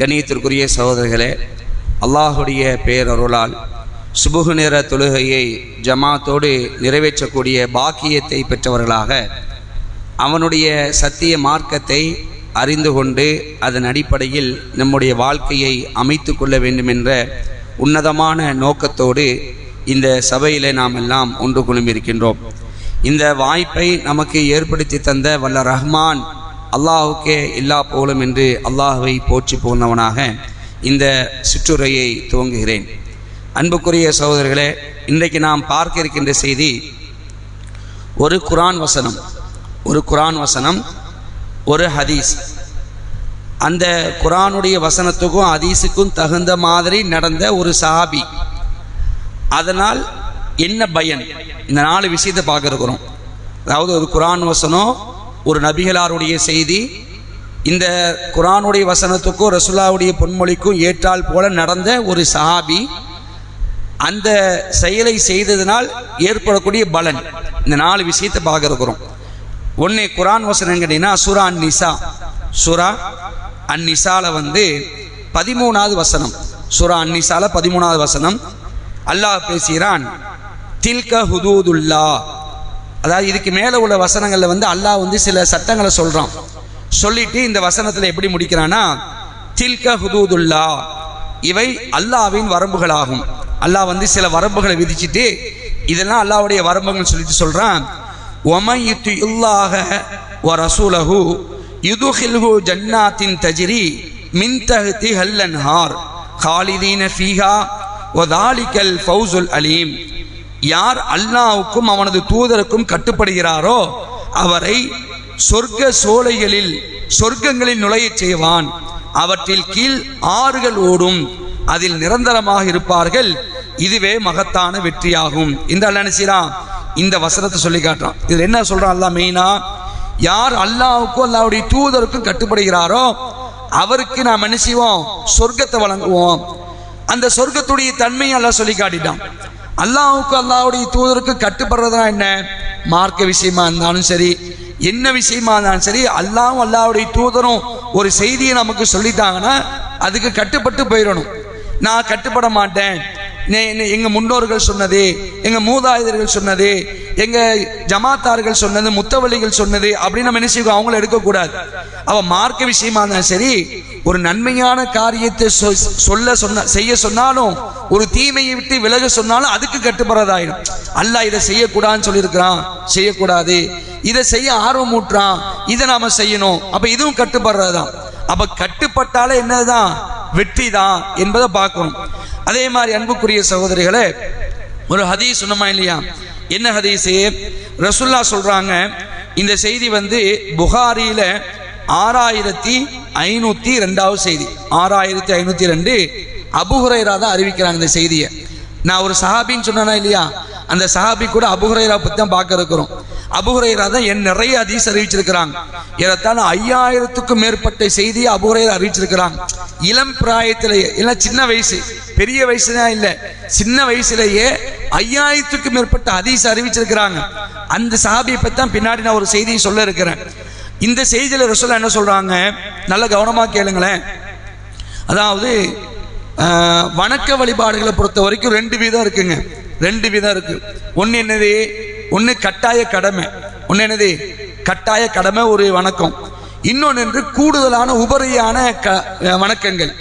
கணியத்திற்குரிய சகோதரர்களே அல்லாஹுடைய பேரருளால் சுபுகு நேர தொழுகையை ஜமாத்தோடு நிறைவேற்றக்கூடிய பாக்கியத்தை பெற்றவர்களாக அவனுடைய சத்திய மார்க்கத்தை அறிந்து கொண்டு அதன் அடிப்படையில் நம்முடைய வாழ்க்கையை அமைத்து கொள்ள வேண்டுமென்ற உன்னதமான நோக்கத்தோடு இந்த சபையில் நாம் எல்லாம் ஒன்று குழுமியிருக்கின்றோம். இந்த வாய்ப்பை நமக்கு ஏற்படுத்தி தந்த வல்ல ரஹ்மான் அல்லாஹுக்கே எல்லா போலும் என்று அல்லாஹுவை போற்றி போனவனாக இந்த சுற்றுரையை துவங்குகிறேன். அன்புக்குரிய சகோதரர்களே இன்றைக்கு நாம் பார்க்க இருக்கின்ற செய்தி ஒரு குரான் வசனம் ஒரு குரான் வசனம் ஒரு ஹதீஸ். அந்த குரானுடைய வசனத்துக்கும் ஹதீஸுக்கும் தகுந்த மாதிரி நடந்த ஒரு சஹாபி. அதனால் என்ன பயன்? இந்த நாலு விஷயத்தை பார்க்க இருக்கிறோம். அதாவது ஒரு குரான் வசனம் ஒரு நபிகளாருடைய செய்தி. இந்த குரானுடைய வசனத்துக்கும் ரசுல்லாவுடைய பொன்மொழிக்கும் ஏற்றால் போல நடந்த ஒரு சஹாபி அந்த செயலை செய்ததினால் ஏற்படக்கூடிய பலன். இந்த நாலு விஷயத்தை பார்க்க ஒன்று குரான் வசனம் கேட்டீங்கன்னா சுரா அன் நிசா சுரா அன் வந்து பதிமூணாவது வசனம். சுரா அன் பதிமூணாவது வசனம். அல்லாஹ் பேசுகிறான் தில்க ஹுதூதுல்லா. அதாவது இதுக்கு மேலே உள்ள வசனங்களில் வந்து அல்லாஹ் வந்து சில சட்டங்களை சொல்கிறான் சொல்லிட்டு இந்த வசனத்தில் எப்படி முடிக்கிறான்னா தில்க ஹுதூதுல்லா. இவை அல்லாவின் வரம்புகளாகும். அல்லாஹ் வந்து சில வரம்புகளை விதிச்சிட்டு இதெல்லாம் அல்லாவுடைய வரம்புகள் சொல்லிட்டு சொல்கிறான் ஒமையுத்து இல்லாக வ ரசூலஹு யுதுஹில்ஹு ஜன்னாத்தின் தஜிரி மின் தஹ்தி ஹல்லன்ஹார் ஹாலிதீன ஃபீஹா ஒதாலிக்கல் ஃபவுசுல் அலீம். யார் அல்லாவுக்கும் அவனது தூதருக்கும் கட்டுப்படுகிறாரோ அவரை சொர்க்க சோலைகளில் சொர்க்கங்களில் நுழையச் செய்வான். அவற்றில் கீழ் ஆறுகள் ஓடும். அதில் நிரந்தரமாக இருப்பார்கள். இதுவே மகத்தான வெற்றியாகும். இந்த அல்ல இந்த வசனத்தை சொல்லி காட்டுறான். இதில் என்ன சொல்றான் அல்லா மெயினா? யார் அல்லாவுக்கும் அல்லாவுடைய தூதருக்கும் கட்டுப்படுகிறாரோ அவருக்கு நாம் என்ன செய்வோம்? சொர்க்கத்தை வழங்குவோம். அந்த சொர்க்கத்துடைய தன்மையை எல்லாம் சொல்லி காட்டிட்டான். அல்லாவுக்கு அல்லாவுடைய தூதருக்கு கட்டுப்படுறதுனா என்ன? மார்க்க விஷயமா இருந்தாலும் சரி என்ன விஷயமா இருந்தாலும் சரி அல்லாவும் அல்லாவுடைய தூதரும் ஒரு செய்தியை நமக்கு சொல்லித்தாங்கன்னா அதுக்கு கட்டுப்பட்டு போயிடணும். நான் கட்டுப்பட மாட்டேன். எங்க முன்னோர்கள் சொன்னது எங்க மூதாதையர்கள் சொன்னது எங்க ஜமாத்தார்கள் சொன்னது முத்தவழிகள் சொன்னது அப்படின்னு நம்ம என்ன செய்வோம்? அவங்கள எடுக்கக்கூடாது. அவ மார்க்க விஷயமா இருந்தாலும் சரி ஒரு நன்மையான காரியத்தை சொல்ல சொன்ன செய்ய சொன்னாலும் ஒரு தீமையை விட்டு விலக சொன்னாலும் அதுக்கு கட்டுப்படுறதாயிடும். அல்ல இதை செய்யக்கூடாதுன்னு சொல்லியிருக்கிறான். செய்யக்கூடாது. இதை செய்ய ஆர்வம் ஊட்டுறான். இதை நாம செய்யணும். அப்ப இதுவும் கட்டுப்படுறதுதான். அப்ப கட்டுப்பட்டாலே என்னதான் வெற்றி தான் என்பதை பார்க்கணும். அதே மாதிரி அன்புக்குரிய சகோதரிகளே ஒரு ஹதீஸ் சொன்னமா இல்லையா? என்ன ஹதீஸு? ரசுல்லா சொல்றாங்க இந்த செய்தி வந்து புகாரியில ஆறாயிரத்தி ஐநூத்தி ரெண்டாவது செய்தி. ஆறாயிரத்தி ஐநூத்தி ரெண்டு அபுஹுரைரா தான் அறிவிக்கிறாங்க இந்த செய்தியை. நான் ஒரு சஹாபின்னு சொன்னா இல்லையா? அந்த சஹாபி கூட அபுஹுரைரா பத்தி தான் பார்க்க இருக்கிறோம் அபுஹுரைரா தான் என் நிறைய அதிஸ் அறிவிச்சிருக்கிறாங்க. ஏறத்தாழ ஐயாயிரத்துக்கும் மேற்பட்ட செய்தியை அபுஹுரைரா அறிவிச்சிருக்கிறாங்க. இளம் பிராயத்திலேயே இல்லை சின்ன வயசு பெரிய வயசு தான் இல்லை சின்ன வயசுலேயே ஐயாயிரத்துக்கும் மேற்பட்ட அதிச அறிவிச்சிருக்கிறாங்க. அந்த சஹாபியை பற்றி தான் பின்னாடி நான் ஒரு செய்தியை சொல்ல இருக்கிறேன். இந்த செய்தியில் ரசோலா என்ன சொல்கிறாங்க நல்ல கவனமாக கேளுங்களேன். அதாவது வணக்க வழிபாடுகளை பொறுத்த வரைக்கும் ரெண்டு விதம் இருக்குங்க. ரெண்டு விதம் இருக்குது ஒன்று என்னது? ஒன்று கட்டாய கடமை. ஒன்று என்னது? கட்டாய கடமை ஒரு வணக்கம். இன்னொன்று என்று கூடுதலான உபரியான க வணக்கங்கள்.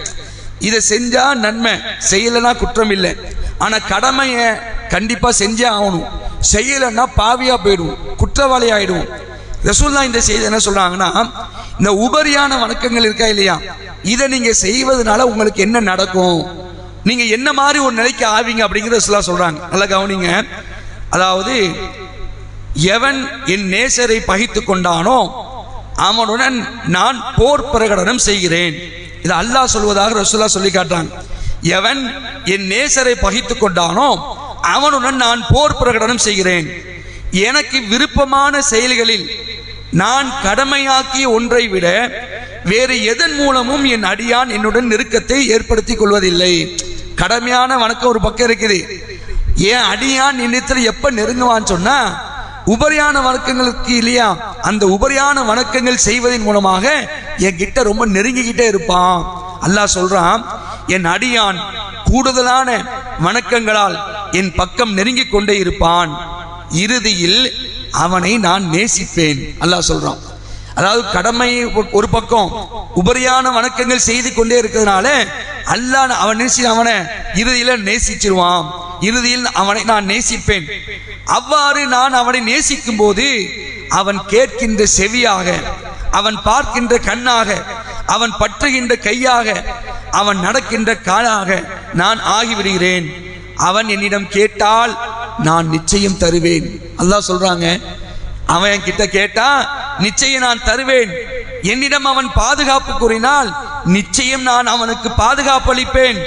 இதை செஞ்சா நன்மை செய்யலைன்னா குற்றம் இல்லை. ஆனால் கடமையை கண்டிப்பாக செஞ்சே ஆகணும். செய்யலைன்னா பாவியா போயிடுவோம் குற்றவாளி ஆயிடுவோம். ரசூல்லா இந்த செய்தி என்ன சொல்றாங்கன்னா இந்த உபரியான வணக்கங்கள் இருக்கா இல்லையா? இதை நீங்க செய்வதனால உங்களுக்கு என்ன நடக்கும்? நீங்க என்ன மாதிரி ஒரு நிலைக்கு ஆவீங்க அப்படிங்கிறத ரசூல்லா சொல்றாங்க. நல்லா கவனிங்க. அதாவது எவன் என் நேசரை பகித்து கொண்டானோ அவனுடன் நான் போர் பிரகடனம் செய்கிறேன். இது அல்லாஹ் சொல்வதாக ரசுல்லா சொல்லி காட்டுறாங்க. எவன் என் நேசரை பகித்து கொண்டானோ அவனுடன் நான் போர் பிரகடனம் செய்கிறேன். எனக்கு விருப்பமான செயல்களில் நான் கடமையாக்கிய ஒன்றை விட வேறு எதன் மூலமும் என் அடியான் என்னுடன் நெருக்கத்தை ஏற்படுத்திக் கொள்வதில்லை. கடமையான வணக்கம் ஒரு பக்கம் இருக்குது. ஏன் அடியான் என்னிடத்தில் எப்ப நெருங்குவான்னு சொன்னா உபரியான வணக்கங்களுக்கு இல்லையா? அந்த உபரியான வணக்கங்கள் செய்வதன் மூலமாக என் கிட்ட ரொம்ப நெருங்கிக்கிட்டே இருப்பான். அல்லாஹ் சொல்றான் என் அடியான் கூடுதலான வணக்கங்களால் என் பக்கம் நெருங்கி கொண்டே இருப்பான். இறுதியில் அவனை நான் நேசிப்பேன். அல்லாஹ் சொல்றான். அதாவது கடமை ஒரு பக்கம் உபரியான வணக்கங்கள் செய்து கொண்டே இருக்கிறதுனால அல்லாஹ் அவன் நேசி அவனை இறுதியில நேசிச்சிருவான். இறுதியில் அவனை நான் நேசிப்பேன். அவ்வாறு நான் அவனை நேசிக்கும் போது அவன் கேட்கின்ற செவியாக அவன் பார்க்கின்ற கண்ணாக அவன் பற்றுகின்ற கையாக அவன் நடக்கின்ற காலாக நான் ஆகிவிடுகிறேன். அவன் என்னிடம் கேட்டால் நான் நிச்சயம் தருவேன். அல்லாஹ் சொல்றாங்க அவன் என்கிட்ட கேட்டா நிச்சயம் நான் தருவேன். என்னிடம் அவன் பாதுகாப்பு கூறினால் நிச்சயம் நான் அவனுக்கு பாதுகாப்பு அளிப்பேன்.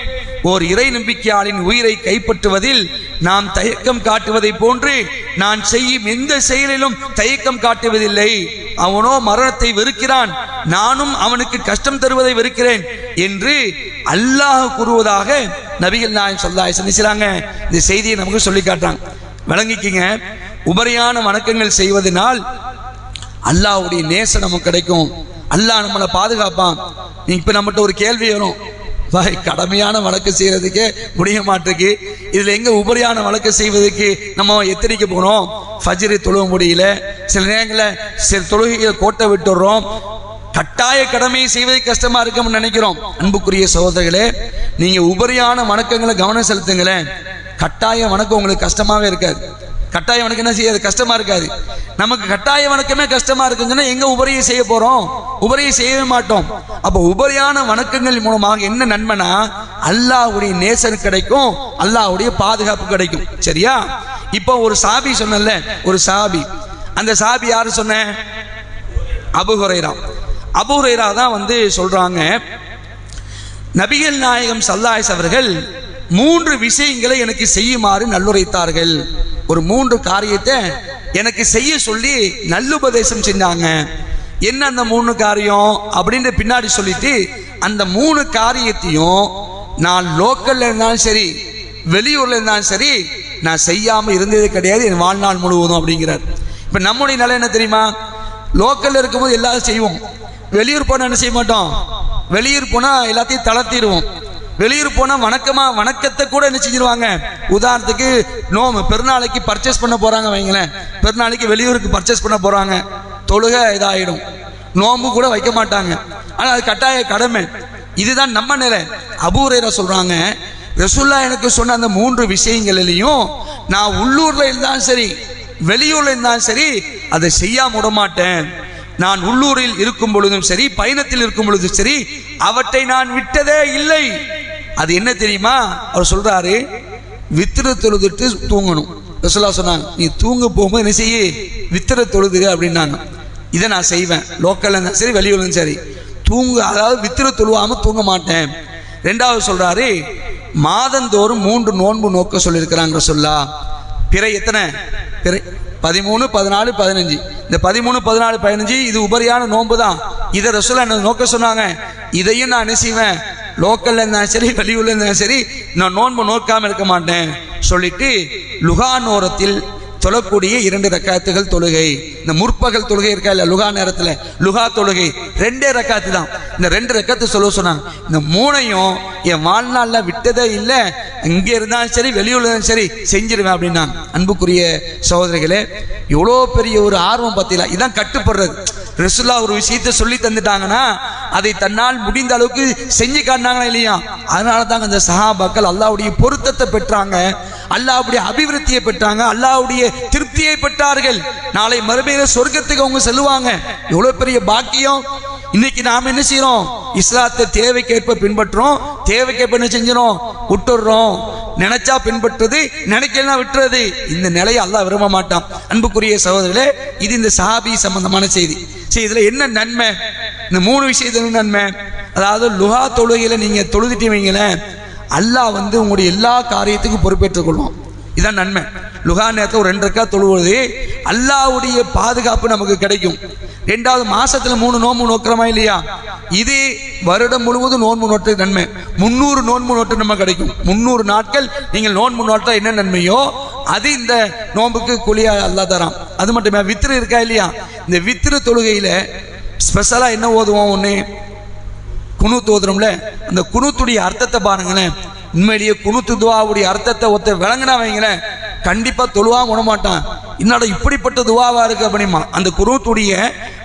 ஓர் இறை நம்பிக்கையாளின் உயிரை கைப்பற்றுவதில் நாம் தயக்கம் காட்டுவதை போன்று நான் செய்யும் எந்த செயலிலும் தயக்கம் காட்டுவதில்லை. அவனோ மரணத்தை வெறுக்கிறான். நானும் அவனுக்கு கஷ்டம் தருவதை வெறுக்கிறேன் என்று அல்லாஹ் கூறுவதாக நபிகள் நாயம் சொல்லாய் சந்திச்சாங்க இந்த செய்தியை நமக்கு சொல்லி காட்டுறாங்க. விளங்கிக்கிங்க. உபரியான வணக்கங்கள் செய்வதனால் அல்லாஹ்வுடைய நேசம் நமக்கு கிடைக்கும். அல்லாஹ் நம்மளை பாதுகாப்பான். நீ இப்ப நம்மகிட்ட ஒரு கேள்வி வரும். பாய் கடமையான வழக்கு செய்யறதுக்கே முடிய மாட்டிருக்கு இதுல எங்க உபரியான வழக்கு செய்வதற்கு நம்ம எத்தனைக்கு போறோம்? ஃபஜ்ரு தொழுக முடியல. சில நேரங்களில் சில தொழுகைகளை கோட்டை விட்டுடுறோம். கட்டாய கடமையை செய்வது கஷ்டமா இருக்கும்னு நினைக்கிறோம். அன்புக்குரிய சகோதரர்களே நீங்க உபரியான வணக்கங்களை கவனம் செலுத்துங்களேன். கட்டாய வணக்கம் உங்களுக்கு கஷ்டமாவே இருக்காது. கட்டாய வணக்கம் என்ன செய்யாது? கஷ்டமா இருக்காது. நமக்கு கட்டாய வணக்கமே கஷ்டமா இருக்குன்னு எங்க உபரியை செய்ய போறோம்? உபரியை செய்யவே மாட்டோம். அப்ப உபரியான வணக்கங்கள் மூலமாக என்ன நன்மைனா அல்லாஹ்வுடைய நேசன் கிடைக்கும் அல்லாஹ்வுடைய பாதுகாப்பு கிடைக்கும். சரியா? இப்போ ஒரு சாபி சொன்னல ஒரு சாபி. அந்த சாபி யாரு சொன்ன? அபுஹுரைரா அபுஹுரைரா தான் வந்து சொல்றாங்க நபிகள் நாயகம் சல்லாய்ஸ் அவர்கள் மூன்று விஷயங்களை எனக்கு செய்யுமாறு நல்லுரைத்தார்கள். ஒரு மூன்று காரியத்தை எனக்கு செய்ய சொல்லி நல்லுபதேசம் செஞ்சாங்க. என்ன அந்த மூணு காரியம்? அப்படின்னு பின்னாடி சொல்லிட்டு அந்த மூணு காரியத்தையும் நான் லோக்கல்ல இருந்தாலும் சரி வெளியூர்ல இருந்தாலும் சரி நான் செய்யாம இருந்தது கிடையாது. என் வாழ்நாள் முழுவதும் அப்படிங்கிறார். இப்ப நம்முடைய நிலை என்ன தெரியுமா? லோக்கல்ல இருக்கும்போது எல்லாரும் செய்வோம். வெளியூர் போனா என்ன செய்ய மாட்டோம்? வெளியூர் போனா எல்லாத்தையும் தளர்த்திடுவோம். வெளியூர் போனா வணக்கமா வணக்கத்தை கூட என்ன செஞ்சிருவாங்க? உதாரணத்துக்கு நோம் பெருநாளைக்கு பர்ச்சேஸ் பண்ண போறாங்க வைங்களேன். பெருநாளைக்கு வெளியூருக்கு பர்ச்சேஸ் பண்ண போறாங்க. தொழுக இதாயிடும். நோம்பு கூட வைக்க மாட்டாங்க. ஆனா அது கட்டாய கடமை. இதுதான் நம்ம நிலை. அபூரையர சொல்றாங்க ரசுல்லா எனக்கு சொன்ன அந்த மூன்று விஷயங்களிலையும் நான் உள்ளூர்ல இருந்தாலும் சரி வெளியூர்ல இருந்தாலும் சரி அதை செய்யாம விட மாட்டேன். நான் உள்ளூரில் இருக்கும் பொழுதும் சரி பயணத்தில் இருக்கும் பொழுதும் சரி அவற்றை நான் விட்டதே இல்லை. அது என்ன தெரியுமா? அவர் சொல்றாரு வித்திர தொழுதுட்டு தூங்கணும். ரசுல்லா சொன்னாங்க நீ தூங்க போகும்போது என்ன செய்ய? வித்திர தொழுதுக அப்படின்னாங்க. இதை நான் செய்வேன். லோக்கல்ல இருந்தாலும் சரி வெளியூர்ல இருந்தாலும் சரி. தூங்க அதாவது வித்திர தொழுவாம தூங்க மாட்டேன். ரெண்டாவது சொல்றாரு மாதந்தோறும் மூன்று நோன்பு நோக்க சொல்லியிருக்கிறாங்க சொல்லா பிறை எத்தனை? பிறை பதிமூணு பதினாலு பதினஞ்சு. இந்த பதிமூணு பதினாலு பதினஞ்சு இது உபரியான நோன்பு தான் இதை ரசோல்லா என்ன நோக்க சொன்னாங்க? இதையும் நான் என்ன செய்வேன்? லோக்கல்ல இருந்தாலும் சரி வெளியூர்ல இருந்தாலும் சரி நான் நோன்பு நோக்காமல் இருக்க மாட்டேன். சொல்லிட்டு லுகானோரத்தில் தொழக்கூடிய இரண்டு ரக்காத்துகள் தொழுகை. இந்த முற்பகல் தொழுகை இருக்கா இல்ல லுகா நேரத்துல? லுகா தொழுகை. ரெண்டே ரக்காத்து தான். இந்த ரெண்டு ரக்காத்து சொல்ல சொன்னாங்க. இந்த மூணையும் என் வாழ்நாள்ல விட்டதே இல்லை இங்கே இருந்தாலும் சரி வெளியூர்ல இருந்தாலும் சரி செஞ்சிருவேன் அப்படின்னா அன்புக்குரிய சகோதரிகளே எவ்வளோ பெரிய ஒரு ஆர்வம் பார்த்தீங்களா இதான் கட்டுப்படுறது. ரசுல்லா ஒரு விஷயத்தை சொல்லி தந்துட்டாங்கன்னா அதை தன்னால் முடிந்த அளவுக்கு செஞ்சு காட்டினாங்களா இல்லையா? அதனால தாங்க அந்த சஹாபாக்கள் அல்லாவுடைய பொருத்தத்தை பெற்றாங்க அல்லாவுடைய அபிவிருத்தியை பெற்றாங்க அல்லாவுடைய திருப்தியை பெற்றார்கள். நாளை மறுமையில சொர்க்கத்துக்கு அவங்க செல்லுவாங்க. எவ்வளவு பெரிய பாக்கியம். இன்னைக்கு நாம் என்ன செய்யறோம் இஸ்லாத்தை தேவைக்கேற்ப பின்பற்றுறோம். தேவைக்கேற்ப என்ன செஞ்சிடும் விட்டுடுறோம். நினைச்சா பின்பற்றுறது நினைக்கலாம் விட்டுறது. இந்த நிலையை அல்லாஹ் விரும்ப மாட்டான். அன்புக்குரிய சகோதரர்களே இது இந்த சஹாபி சம்பந்தமான செய்தி. சரி இதுல என்ன நன்மை? இந்த மூணு விஷயத்துல நன்மை. அதாவது லுஹா தொழுகையில் நீங்கள் தொழுதுட்டிவீங்களேன் அல்லாஹ் வந்து உங்களுடைய எல்லா காரியத்துக்கும் பொறுப்பேற்றுக் கொள்வான். இதான் நன்மை. லுகா நேரத்தில் ஒரு ரெண்டு ரெக்கா தொழுவது அல்லாஹ்வுடைய பாதுகாப்பு நமக்கு கிடைக்கும். ரெண்டாவது மாசத்துல மூணு நோன்பு நோக்கிறோமா இல்லையா? இது வருடம் முழுவதும் நோன்பு நோட்டு நன்மை. முந்நூறு நோன்பு நோட்டு நம்ம கிடைக்கும். முந்நூறு நாட்கள் நீங்கள் நோன்பு நோட்டா என்ன நன்மையோ அது இந்த நோன்புக்கு குழியா அல்லா தரான். அது மட்டுமே. வித்திரு இருக்கா இல்லையா? இந்த வித்திரு தொழுகையில ஸ்பெஷலாக என்ன ஓதுவோம் ஒன்று குனூத்து ஓதுறோம்ல? அந்த குனூத்துடைய அர்த்தத்தை பாருங்களேன். உண்மையிலேயே குனூத்து துவாவுடைய அர்த்தத்தை ஒருத்த விளங்கினா வைங்களேன். கண்டிப்பாக தொழுவாம விட என்னடா இப்படிப்பட்ட துவாவாக இருக்கு அப்படிமா? அந்த குனூத்துடைய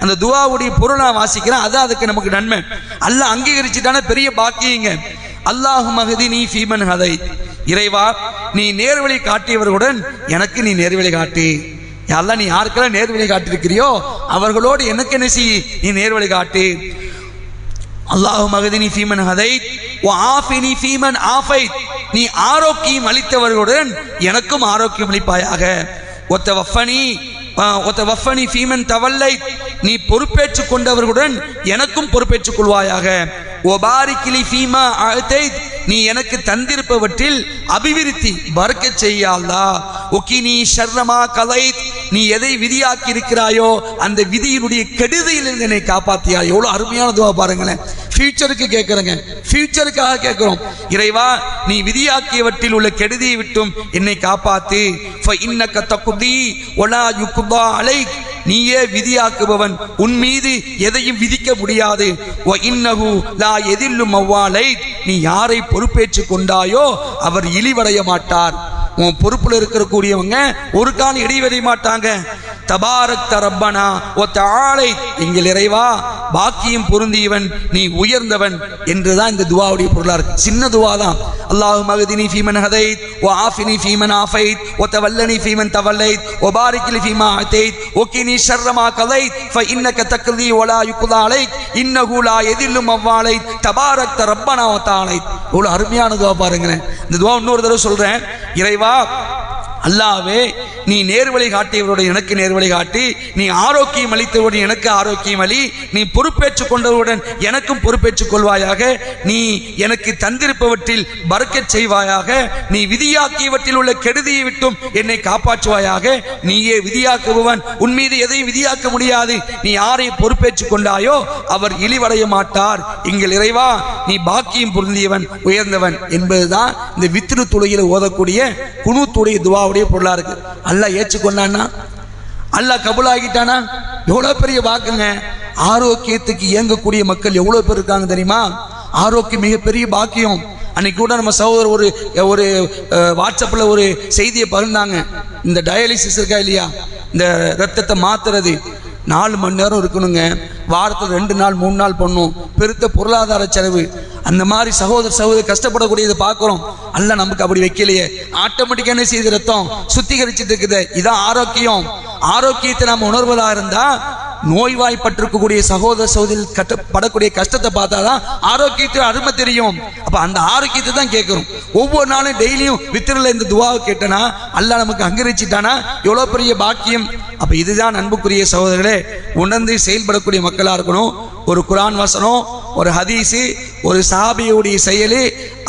அந்த துவாவுடைய பொருள் நான் வாசிக்கிறேன். அதான் அதுக்கு நமக்கு நன்மை. அல்ல அங்கீகரிச்சுட்டான பெரிய பாக்கியங்க. அல்லாஹு மகதி நீ ஃபீமன் ஹதை இறைவா நீ நேர்வழி காட்டியவர்களுடன் எனக்கு நீ நேர்வழி காட்டி. எல்லாம் நீ யாருக்கெல்லாம் நேர்வழி காட்டியிருக்கிறியோ அவர்களோடு எனக்கு என்ன செய்? நீ நேர்வழி காட்டு. அல்லாஹு மகதினி ஃபீமன் அதை ஓ ஆஃப் ஆஃபினி ஃபீமன் ஆஃபை நீ ஆரோக்கியம் அளித்தவர்களுடன் எனக்கும் ஆரோக்கியம் அளிப்பாயாக. ஒத்த வஃபனி ஒத்த வஃபனி ஃபீமன் தவல்லை நீ பொறுப்பேற்று கொண்டவர்களுடன் எனக்கும் பொறுப்பேற்றுக் கொள்வாயாக ஒபாரிக்கிலி ஃபீமா அழுத்தை நீ எனக்கு தந்திருப்பவற்றில் அபிவிருத்தி பறக்க செய்யாதா? ஒக்கி நீ ஷர்ரமா கலை நீ எதை விதியாக்கி இருக்கிறாயோ அந்த விதியினுடைய கெடுதியிலிருந்து என்னை காப்பாத்தியா? எவ்வளவு அருமையான துவா பாருங்களேன். ஃபியூச்சருக்கு கேட்குறேங்க. ஃபியூச்சருக்காக கேட்குறோம். இறைவா நீ விதியாக்கியவற்றில் உள்ள கெடுதியை விட்டும் என்னை காப்பாத்து. இன்னக்க தக்குதி ஒலா யுக்குதா அலை நீயே விதியாக்குபவன். உன் மீது எதையும் விதிக்க முடியாது. நீ யாரை பொறுப்பேற்றுக் கொண்டாயோ அவர் இழிவடைய மாட்டார். உன் பொறுப்புல இருக்கக்கூடியவங்க ஒரு கால் இடைவெளி மாட்டாங்க. தபாரக் தரப்பனா ஒத்த ஆளை எங்கள் இறைவா பாக்கியம் பொருந்தியவன் நீ உயர்ந்தவன் என்றுதான் இந்த துவாவுடைய பொருளா இருக்கு சின்ன துவா தான் அல்லாஹு மகதினி ஃபீமன் ஹதைத் ஓ ஆஃபினி ஃபீமன் ஆஃபைத் ஓ தவல்லனி ஃபீமன் தவல்லைத் ஓ பாரிக்கிலி ஃபீமா அத்தைத் ஓகினி ஷர்ரமா கலைத் ஃப இன்னக தக்தி ஒலா யுக்குதா அலைத் இன்னஹு லா எதில்லும் தபாரக் ரப்பனா ஒத்தாளை இவ்வளோ அருமையானதுவா அருமையான துவா பாருங்களேன். இந்த துவா இன்னொரு தடவை சொல்கிறேன் இறைவா அல்லாவே நீ நேர்வழி காட்டியவருடைய எனக்கு நேர்வழி காட்டி நீ ஆரோக்கியம் அளித்தவருடன் எனக்கு ஆரோக்கியம் அளி நீ பொறுப்பேற்றுக் கொண்டவருடன் எனக்கும் பொறுப்பேற்றுக் கொள்வாயாக நீ எனக்கு தந்திருப்பவற்றில் பறக்கச் செய்வாயாக நீ விதியாக்கியவற்றில் உள்ள கெடுதியை விட்டும் என்னை காப்பாற்றுவாயாக நீயே விதியாக்குபவன் உன் மீது எதையும் விதியாக்க முடியாது நீ யாரை பொறுப்பேற்றுக் கொண்டாயோ அவர் இழிவடைய மாட்டார். எங்கள் இறைவா நீ பாக்கியம் பொருந்தியவன் உயர்ந்தவன் என்பதுதான் இந்த வித்திரு துளையில் ஓதக்கூடிய குணுத்துடைய துவாவுடைய பொருளா இருக்கு. அல்லா ஏற்றுக்கொண்டானா அல்லா கபுலாகிட்டானா? எவ்வளவு பெரிய வாக்குங்க. ஆரோக்கியத்துக்கு இயங்கக்கூடிய மக்கள் எவ்வளவு பேர் இருக்காங்க தெரியுமா? ஆரோக்கியம் மிகப்பெரிய பாக்கியம். அன்னைக்கு கூட நம்ம சகோதரர் ஒரு ஒரு வாட்ஸ்அப்பில் வாட்ஸ்அப்ல ஒரு செய்தியை பகிர்ந்தாங்க. இந்த டயாலிசிஸ் இருக்கா இல்லையா? இந்த ரத்தத்தை மாத்துறது. நாலு மணி நேரம் இருக்கணுங்க. வாரத்தில் ரெண்டு நாள் மூணு நாள் பண்ணும். பெருத்த பொருளாதார செலவு. அந்த மாதிரி சகோதர சகோதரி கஷ்டப்படக்கூடியதை பார்க்குறோம். அல்ல நமக்கு அப்படி வைக்கலையே. ஆட்டோமேட்டிக்காக என்ன செய்யுது ரத்தம்? சுத்திகரிச்சுட்டு இருக்குது. இதான் ஆரோக்கியம். ஆரோக்கியத்தை நாம் உணர்வதாக இருந்தால் நோய்வாய்ப்பட்டிருக்கக்கூடிய சகோதர சகோதரில் கட்ட படக்கூடிய கஷ்டத்தை பார்த்தாதான் ஆரோக்கியத்தில் அருமை தெரியும். அப்போ அந்த ஆரோக்கியத்தை தான் கேட்குறோம். ஒவ்வொரு நாளும் டெய்லியும் வித்திரில் இந்த துவாவை கேட்டனா அல்ல நமக்கு அங்கரிச்சிட்டானா எவ்வளோ பெரிய பாக்கியம்? அப்போ இதுதான் அன்புக்குரிய சகோதரர்களே உணர்ந்து செயல்படக்கூடிய மக்களாக இருக்கணும். ஒரு குரான் வசனம் ஒரு ஹதீஸு ஒரு சஹாபியுடைய செயலு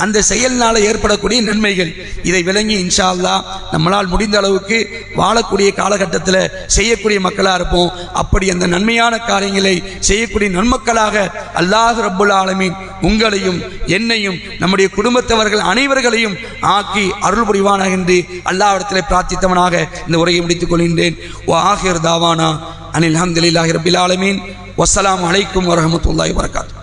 அந்த செயல்னால ஏற்படக்கூடிய நன்மைகள். இதை விளங்கி இன்ஷா அல்லாஹ் நம்மளால் முடிந்த அளவுக்கு வாழக்கூடிய காலகட்டத்தில் செய்யக்கூடிய மக்களாக இருப்போம். அப்படி அந்த நன்மையான காரியங்களை செய்யக்கூடிய நன்மக்களாக அல்லாஹ் ரபுல் ஆலமீன் உங்களையும் என்னையும் நம்முடைய குடும்பத்தவர்கள் அனைவர்களையும் ஆக்கி அருள் புரிவானாக என்று அல்லாவிடத்தில் பிரார்த்தித்தவனாக இந்த உரையை முடித்துக் கொள்கின்றேன். ஓ ஆஹிர் தாவானா அனில் அஹமதுல்லாஹி ரபில் ஆலமீன். வசலாம் அலைக்கும் வரஹமத்துல்லாஹி வரகாத்து